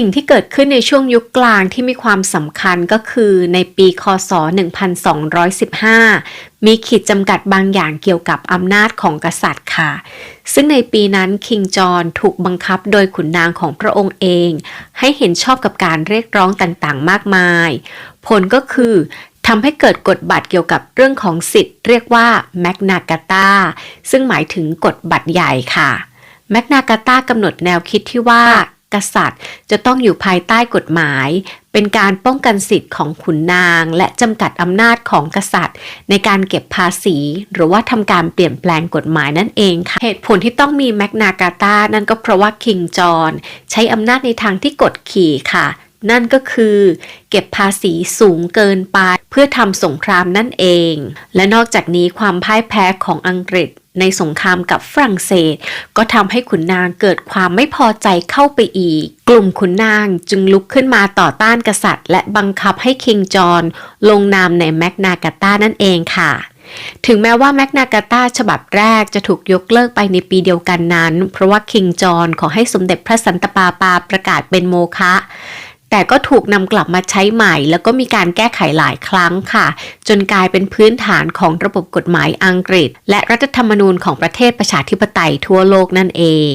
สิ่งที่เกิดขึ้นในช่วงยุคกลางที่มีความสำคัญก็คือในปีคศ 1215 มีขีดจำกัดบางอย่างเกี่ยวกับอำนาจของกษัตริย์ค่ะ ซึ่งในปีนั้นคิงจอห์นถูกบังคับโดยขุนนางของพระองค์เอง ให้เห็นชอบกับการเรียกร้องต่างๆ มากมาย ผลก็คือทำให้เกิดกฎบัตรเกี่ยวกับเรื่องของสิทธิ์เรียกว่าแมกนากาตาซึ่งหมายถึงกฎบัตรใหญ่ค่ะแมกนากาตากำหนดแนวคิดที่ว่า กษัตริย์ จะต้องอยู่ภายใต้กฎหมาย เป็นการป้องกันสิทธิ์ของขุนนาง และจำกัดอำนาจของกษัตริย์ ในการเก็บภาษี หรือว่าทำการเปลี่ยนแปลงกฎหมายนั่นเองค่ะเหตุผลที่ต้องมีแมกนากาตานั่นก็เพราะว่าคิงจอห์นใช้อำนาจในทางที่กดขี่ค่ะ นั่นก็คือ เก็บภาษีสูงเกินไปเพื่อทำสงครามนั่นเอง และนอกจากนี้ความพ่ายแพ้ของอังกฤษในสงครามกับฝรั่งเศส ก็ทำให้ขุนนางเกิดความไม่พอใจเข้าไปอีก กลุ่มขุนนางจึงลุกขึ้นมาต่อต้านกษัตริย์ และบังคับให้คิงจอห์นลงนามในแมกนากาตานั่นเองค่ะถึงแม้ว่าแมกนากาตาฉบับแรกจะถูกยกเลิกไปในปีเดียวกันนั้น เพราะว่าคิงจอห์นขอให้สมเด็จพระสันตะปาปาประกาศเป็นโมฆะ แต่ก็ถูกนำกลับมาใช้ใหม่ แล้วก็มีการแก้ไขหลายครั้งค่ะ จนกลายเป็นพื้นฐานของระบบกฎหมายอังกฤษ และรัฐธรรมนูญของประเทศประชาธิปไตยทั่วโลกนั่นเอง